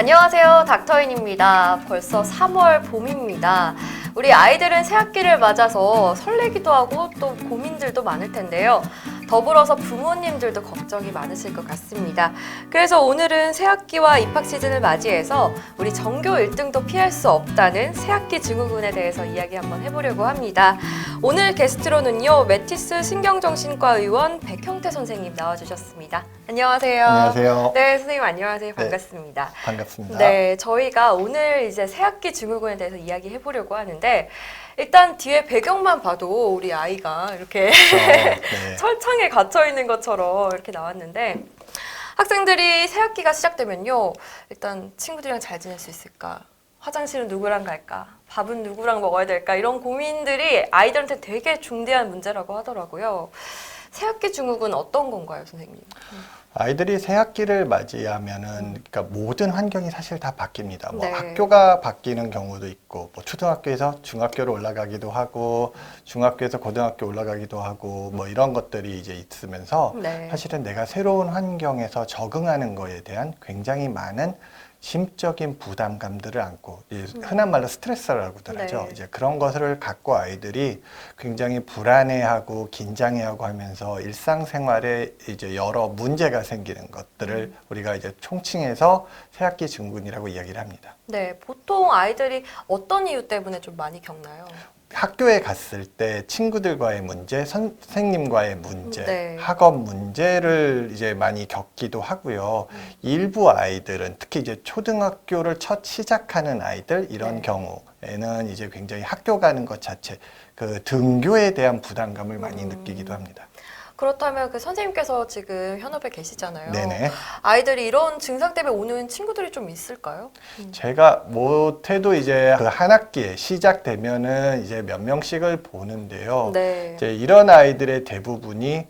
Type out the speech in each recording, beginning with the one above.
안녕하세요. 닥터인입니다. 벌써 3월 봄입니다. 우리 아이들은 새학기를 맞아서 설레기도 하고 또 고민들도 많을 텐데요. 더불어서 부모님들도 걱정이 많으실 것 같습니다. 그래서 오늘은 새학기와 입학 시즌을 맞이해서 우리 전교 1등도 피할 수 없다는 새학기 증후군에 대해서 이야기 한번 해보려고 합니다. 오늘 게스트로는요, 메티스 신경정신과 의원 백형태 선생님 나와주셨습니다. 안녕하세요. 안녕하세요. 네, 선생님 안녕하세요. 반갑습니다. 반갑습니다. 네, 저희가 오늘 이제 새학기 증후군에 대해서 이야기 해 보려고 하는데 일단 뒤에 배경만 봐도 우리 아이가 이렇게 어, 네. 철창에 갇혀 있는 것처럼 이렇게 나왔는데 학생들이 새학기가 시작되면요. 일단 친구들이랑 잘 지낼 수 있을까? 화장실은 누구랑 갈까? 밥은 누구랑 먹어야 될까? 이런 고민들이 아이들한테 되게 중대한 문제라고 하더라고요. 새학기 증후군 어떤 건가요, 선생님? 아이들이 새 학기를 맞이하면은 그러니까 모든 환경이 사실 다 바뀝니다. 뭐 네. 학교가 바뀌는 경우도 있고, 뭐 초등학교에서 중학교로 올라가기도 하고, 중학교에서 고등학교 올라가기도 하고, 뭐 이런 것들이 이제 있으면서 네. 사실은 내가 새로운 환경에서 적응하는 거에 대한 굉장히 많은 심적인 부담감들을 안고 이제 흔한 말로 스트레스라고들 하죠. 음. 네. 이제 그런 것을 갖고 아이들이 굉장히 불안해하고 긴장해하고 하면서 일상생활에 이제 여러 문제가 생기는 것들을 음. 우리가 이제 총칭해서 새학기 증후군이라고 이야기를 합니다. 네, 보통 아이들이 어떤 이유 때문에 좀 많이 겪나요? 학교에 갔을 때 친구들과의 문제, 선생님과의 문제, 네. 학업 문제를 이제 많이 겪기도 하고요. 음. 일부 아이들은 특히 이제 초등학교를 첫 시작하는 아이들 이런 네. 경우에는 이제 굉장히 학교 가는 것 자체 그 등교에 대한 부담감을 많이 음. 느끼기도 합니다. 그렇다면 그 선생님께서 지금 현업에 계시잖아요. 네네. 아이들이 이런 증상 때문에 오는 친구들이 좀 있을까요? 음. 제가 못해도 이제 그 한 학기에 시작되면은 이제 몇 명씩을 보는데요. 네. 이제 이런 아이들의 대부분이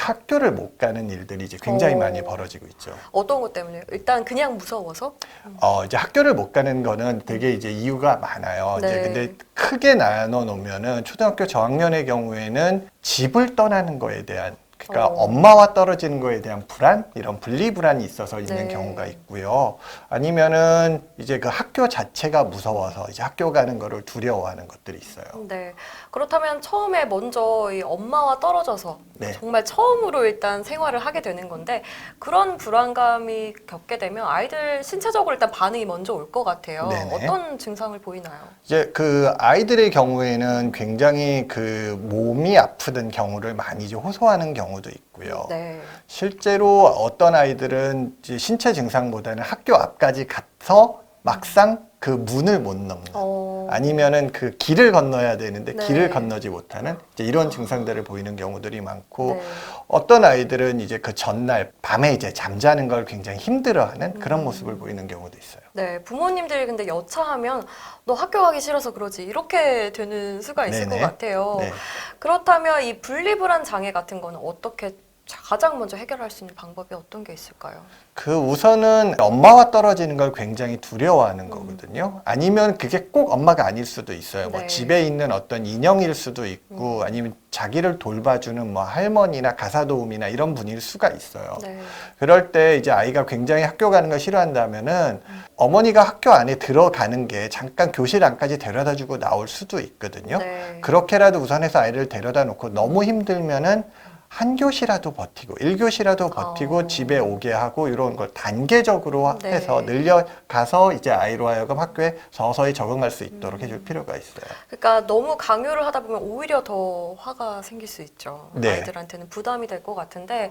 학교를 못 가는 일들이 이제 굉장히 어. 많이 벌어지고 있죠. 어떤 것 때문에요? 일단 그냥 무서워서? 어, 이제 학교를 못 가는 거는 되게 이제 이유가 많아요. 네. 이제 근데 크게 나눠 놓으면은 초등학교 저학년의 경우에는 집을 떠나는 거에 대한 그러니까 어. 엄마와 떨어지는 거에 대한 불안 이런 분리 불안이 있어서 있는 네. 경우가 있고요. 아니면은 이제 그 학교 자체가 무서워서 이제 학교 가는 거를 두려워하는 것들이 있어요. 네. 그렇다면 처음에 먼저 이 엄마와 떨어져서 네. 정말 처음으로 일단 생활을 하게 되는 건데 그런 불안감이 겪게 되면 아이들 신체적으로 일단 반응이 먼저 올 것 같아요. 네네. 어떤 증상을 보이나요? 이제 그 아이들의 경우에는 굉장히 그 몸이 아프던 경우를 많이 이제 호소하는 경우도 있고요. 네. 실제로 어떤 아이들은 이제 신체 증상보다는 학교 앞까지 가서 막상 그 문을 못 넘는 어... 아니면은 그 길을 건너야 되는데 네. 길을 건너지 못하는 이제 이런 증상들을 보이는 경우들이 많고 네. 어떤 아이들은 이제 그 전날 밤에 이제 잠자는 걸 굉장히 힘들어하는 그런 음. 모습을 보이는 경우도 있어요. 네, 부모님들이 근데 여차하면 너 학교 가기 싫어서 그러지 이렇게 되는 수가 있을 네네. 것 같아요. 네. 그렇다면 이 분리불안 장애 같은 거는 어떻게 가장 먼저 해결할 수 있는 방법이 어떤 게 있을까요? 그 우선은 엄마와 떨어지는 걸 굉장히 음. 두려워하는 거거든요. 아니면 그게 꼭 엄마가 아닐 수도 있어요. 뭐 네. 집에 있는 어떤 인형일 수도 있고 음. 아니면 자기를 돌봐주는 뭐 할머니나 가사 도우미나 이런 분일 수가 있어요. 네. 그럴 때 이제 아이가 굉장히 학교 가는 걸 싫어한다면은 음. 어머니가 학교 안에 들어가는 게 잠깐 교실 안까지 데려다 주고 나올 수도 있거든요. 네. 그렇게라도 우선해서 아이를 데려다 놓고 너무 힘들면은 한 교시라도 버티고 일 교시라도 버티고 어. 집에 오게 하고 이런 걸 단계적으로 네. 해서 늘려가서 이제 아이로 하여금 학교에 서서히 적응할 수 있도록 음. 해줄 필요가 있어요. 그러니까 너무 강요를 하다 보면 오히려 더 화가 생길 수 있죠. 네. 아이들한테는 부담이 될 것 같은데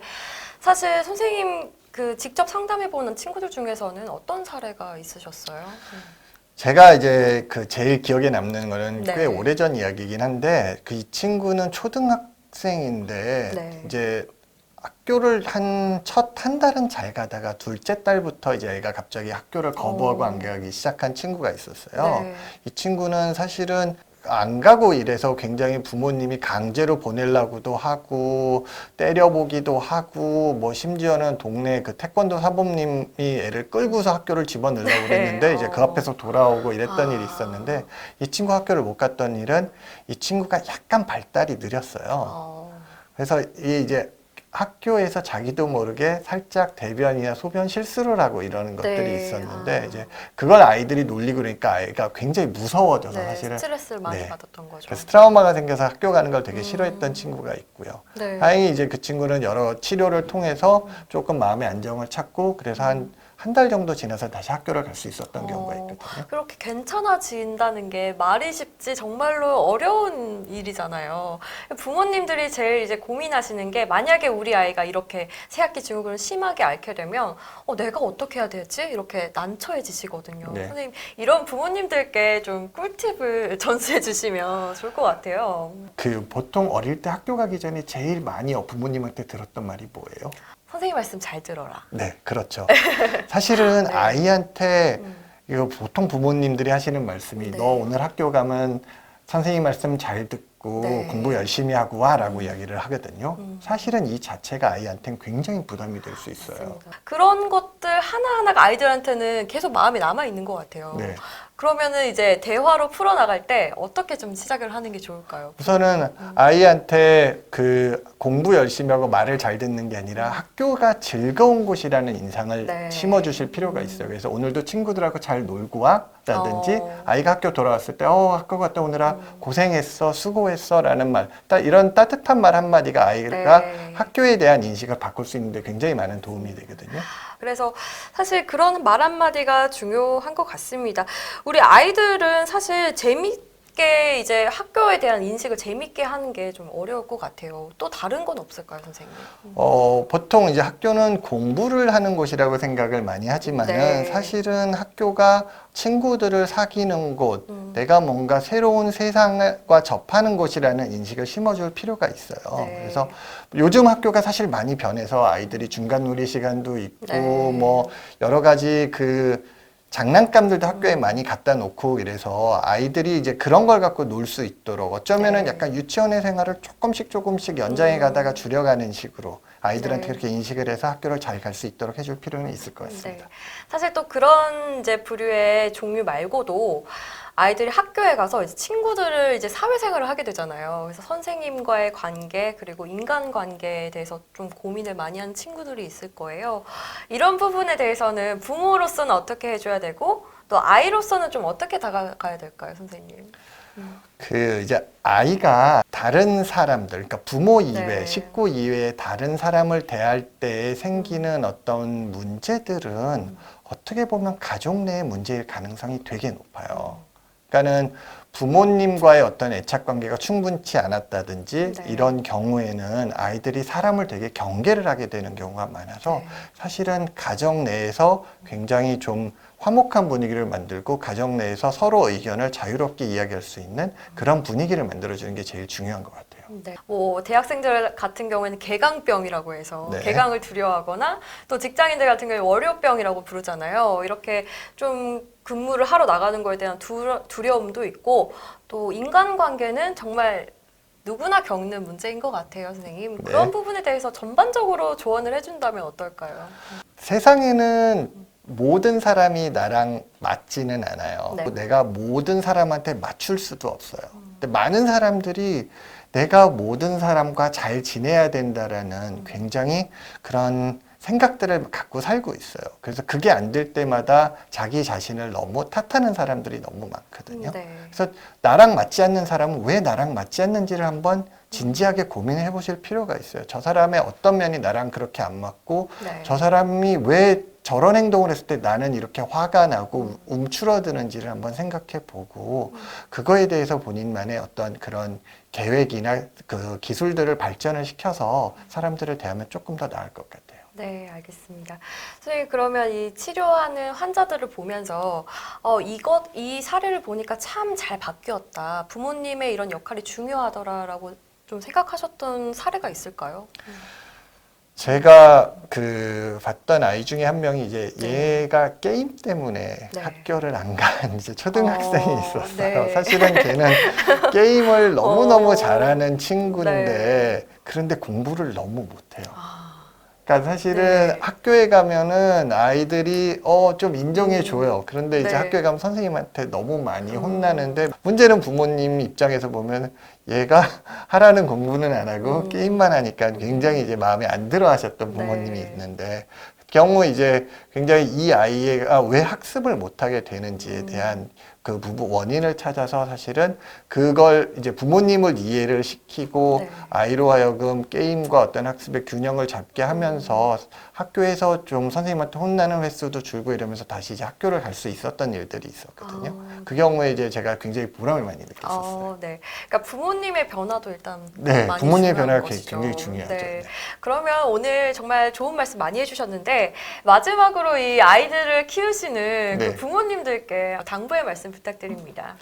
사실 선생님 그 직접 상담해 보는 친구들 중에서는 어떤 사례가 있으셨어요? 제가 이제 그 제일 기억에 남는 거는 네. 꽤 오래전 이야기이긴 한데 그 이 친구는 초등학 생인데 네. 이제 학교를 한 첫 한 달은 잘 가다가 둘째 달부터 이제 애가 갑자기 학교를 거부하고 어. 안 가기 시작한 친구가 있었어요. 네. 이 친구는 사실은 안 가고 이래서 굉장히 부모님이 강제로 보내려고도 하고 때려보기도 하고 뭐 심지어는 동네 그 태권도 사범님이 애를 끌고서 학교를 집어넣으려고 네. 그랬는데 이제 그 어. 앞에서 돌아오고 이랬던 아. 일이 있었는데 이 친구 학교를 못 갔던 일은 이 친구가 약간 발달이 느렸어요. 어. 그래서 이 이제 학교에서 자기도 모르게 살짝 대변이나 소변 실수를 하고 이러는 것들이 네. 있었는데 아. 이제 그걸 아이들이 놀리고 그러니까 아이가 굉장히 무서워져서 네, 사실은 스트레스를 많이 네. 받았던 거죠. 그래서 트라우마가 생겨서 학교 가는 걸 되게 음. 싫어했던 친구가 있고요. 네. 다행히 이제 그 친구는 여러 치료를 통해서 조금 마음의 안정을 찾고 그래서 한 한 달 정도 지나서 다시 학교를 갈 수 있었던 경우가 어. 있거든요. 그렇게 괜찮아진다는 게 말이 쉽지 정말로 어려운 일이잖아요. 부모님들이 제일 이제 고민하시는 게 만약에 우리 아이가 이렇게 새학기 증후군을 심하게 앓게 되면 어, 내가 어떻게 해야 되지? 이렇게 난처해지시거든요. 네. 선생님 이런 부모님들께 좀 꿀팁을 전수해 주시면 좋을 것 같아요. 그 보통 어릴 때 학교 가기 전에 제일 많이 부모님한테 들었던 말이 뭐예요? 선생님 말씀 잘 들어라. 네, 그렇죠. 사실은 네. 아이한테 음. 이거 보통 부모님들이 하시는 말씀이 네. 너 오늘 학교 가면 선생님 말씀 잘 듣고 네. 공부 열심히 하고 와라고 이야기를 하거든요. 음. 사실은 이 자체가 아이한테는 굉장히 부담이 될 수 있어요. 맞습니다. 그런 것들 하나하나가 아이들한테는 계속 마음에 남아 있는 것 같아요. 네. 그러면은 이제 대화로 풀어나갈 때 어떻게 좀 시작을 하는 게 좋을까요? 우선은 음. 아이한테 그 공부 열심히 하고 말을 잘 듣는 게 아니라 학교가 즐거운 곳이라는 인상을 네. 심어주실 필요가 있어요. 그래서 오늘도 친구들하고 잘 놀고 와 라든지 어. 아이가 학교 돌아왔을 때 어, 학교 갔다 오느라 고생했어, 수고했어 라는 말. 딱 이런 따뜻한 말 한마디가 아이가 네. 학교에 대한 인식을 바꿀 수 있는데 굉장히 많은 도움이 되거든요. 그래서 사실 그런 말 한마디가 중요한 것 같습니다. 우리 아이들은 사실 재 밌게 이제 학교에 대한 인식을 재밌게 하는 게 좀 어려울 것 같아요. 또 다른 건 없을까요, 선생님? 어, 보통 이제 학교는 공부를 하는 곳이라고 생각을 많이 하지만은 네. 사실은 학교가 친구들을 사귀는 곳, 음. 내가 뭔가 새로운 세상과 접하는 곳이라는 인식을 심어줄 필요가 있어요. 네. 그래서 요즘 학교가 사실 많이 변해서 아이들이 중간 놀이 시간도 있고 네. 뭐 여러 가지 그 장난감들도 학교에 음. 많이 갖다 놓고 이래서 아이들이 이제 그런 걸 갖고 놀 수 있도록 어쩌면은 네. 약간 유치원의 생활을 조금씩 조금씩 연장해 음. 가다가 줄여가는 식으로 아이들한테 네. 그렇게 인식을 해서 학교를 잘 갈 수 있도록 해줄 필요는 있을 것 같습니다. 네. 사실 또 그런 이제 부류의 종류 말고도 아이들이 학교에 가서 이제 친구들을 이제 사회생활을 하게 되잖아요. 그래서 선생님과의 관계 그리고 인간 관계에 대해서 좀 고민을 많이 하는 친구들이 있을 거예요. 이런 부분에 대해서는 부모로서는 어떻게 해줘야 되고 또 아이로서는 좀 어떻게 다가가야 될까요, 선생님? 그 이제 아이가 다른 사람들, 그러니까 부모 이외, 네. 식구 이외의 다른 사람을 대할 때 생기는 어떤 문제들은 어떻게 보면 가족 내의 문제일 가능성이 되게 높아요. 그러니까는 부모님과의 어떤 애착 관계가 충분치 않았다든지 네. 이런 경우에는 아이들이 사람을 되게 경계를 하게 되는 경우가 많아서 네. 사실은 가정 내에서 굉장히 좀 화목한 분위기를 만들고 가정 내에서 서로 의견을 자유롭게 이야기할 수 있는 그런 분위기를 만들어주는 게 제일 중요한 것 같아요. 네. 뭐 대학생들 같은 경우에는 개강병이라고 해서 네. 개강을 두려워하거나 또 직장인들 같은 경우에 월요병이라고 부르잖아요. 이렇게 좀 근무를 하러 나가는 거에 대한 두려, 두려움도 있고 또 인간관계는 정말 누구나 겪는 문제인 것 같아요, 선생님. 네. 그런 부분에 대해서 전반적으로 조언을 해준다면 어떨까요? 세상에는 모든 사람이 나랑 맞지는 않아요. 네. 내가 모든 사람한테 맞출 수도 없어요. 근데 많은 사람들이 내가 모든 사람과 잘 지내야 된다라는 굉장히 그런 생각들을 갖고 살고 있어요. 그래서 그게 안 될 때마다 자기 자신을 너무 탓하는 사람들이 너무 많거든요. 네. 그래서 나랑 맞지 않는 사람은 왜 나랑 맞지 않는지를 한번 진지하게 고민을 해보실 필요가 있어요. 저 사람의 어떤 면이 나랑 그렇게 안 맞고 네. 저 사람이 왜 저런 행동을 했을 때 나는 이렇게 화가 나고 움츠러드는지를 한번 생각해 보고 그거에 대해서 본인만의 어떤 그런 계획이나 그 기술들을 발전을 시켜서 사람들을 대하면 조금 더 나을 것 같아요. 네, 알겠습니다. 선생님, 그러면 이 치료하는 환자들을 보면서, 어, 이것, 이 사례를 보니까 참 잘 바뀌었다. 부모님의 이런 역할이 중요하더라라고 좀 생각하셨던 사례가 있을까요? 제가 그 봤던 아이 중에 한 명이 이제 네. 얘가 게임 때문에 네. 학교를 안 간 이제 초등학생이 어, 있었어요. 네. 사실은 걔는 게임을 너무너무 어. 잘하는 친구인데 네. 그런데 공부를 너무 못해요. 아, 그러니까 사실은 네. 학교에 가면은 아이들이 어 좀 인정해 줘요. 그런데 이제 네. 학교에 가면 선생님한테 너무 많이 음. 혼나는데 문제는 부모님 입장에서 보면 얘가 하라는 공부는 안 하고 음. 게임만 하니까 굉장히 이제 마음에 안 들어 하셨던 부모님이 네. 있는데 경우 이제 굉장히 이 아이가 왜 학습을 못하게 되는지에 음. 대한 그 부부 원인을 찾아서 사실은 그걸 이제 부모님을 이해를 시키고 네. 아이로 하여금 게임과 어떤 학습의 균형을 잡게 하면서 학교에서 좀 선생님한테 혼나는 횟수도 줄고 이러면서 다시 이제 학교를 갈 수 있었던 일들이 있었거든요. 아, 그 경우에 이제 제가 굉장히 보람을 많이 느꼈었어요. 어, 네. 그러니까 부모님의 변화도 일단 네, 많이 부모님의 변화가 것이죠. 굉장히 중요하죠. 네. 네. 그러면 오늘 정말 좋은 말씀 많이 해주셨는데 마지막으로 이 아이들을 키우시는 네. 그 부모님들께 당부의 말씀 부탁드립니다.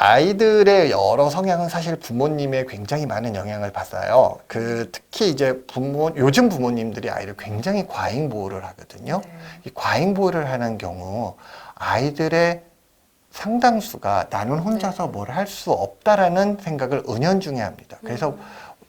아이들의 여러 성향은 사실 부모님의 굉장히 많은 영향을 받아요. 그 특히 이제 부모 요즘 부모님들이 아이를 굉장히 과잉 보호를 하거든요. 네. 이 과잉 보호를 하는 경우 아이들의 상당수가 나는 혼자서 뭘할 수 없다라는 생각을 은연중에 합니다. 그래서 뭐-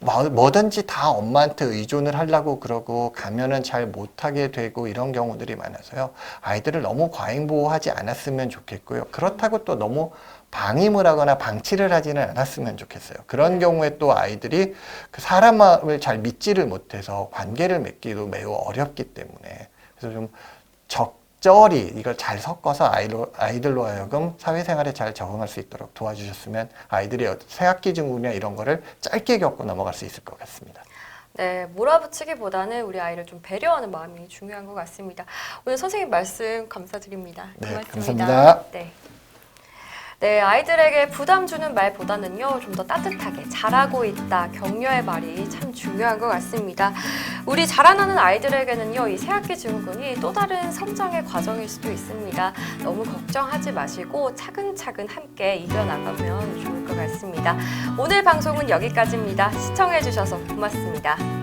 뭐든지 다 엄마한테 의존을 하려고 그러고 가면은 잘 못하게 되고 이런 경우들이 많아서요. 아이들을 너무 과잉 보호하지 않았으면 좋겠고요. 그렇다고 또 너무 방임을 하거나 방치를 하지는 않았으면 좋겠어요. 그런 경우에 또 아이들이 그 사람을 잘 믿지를 못해서 관계를 맺기도 매우 어렵기 때문에 그래서 좀 적 절히 이걸 잘 섞어서 아이로, 아이들로 하여금 사회생활에 잘 적응할 수 있도록 도와주셨으면 아이들이 어- 새학기 증후군이나 이런 거를 짧게 겪고 넘어갈 수 있을 것 같습니다. 네, 몰아붙이기보다는 우리 아이를 좀 배려하는 마음이 중요한 것 같습니다. 오늘 선생님 말씀 감사드립니다. 네, 고맙습니다. 감사합니다. 네. 네, 아이들에게 부담 주는 말보다는요, 좀 더 따뜻하게 잘하고 있다, 격려의 말이 참 중요한 것 같습니다. 우리 자라나는 아이들에게는요, 이 새학기 증후군이 또 다른 성장의 과정일 수도 있습니다. 너무 걱정하지 마시고 차근차근 함께 이겨나가면 좋을 것 같습니다. 오늘 방송은 여기까지입니다. 시청해주셔서 고맙습니다.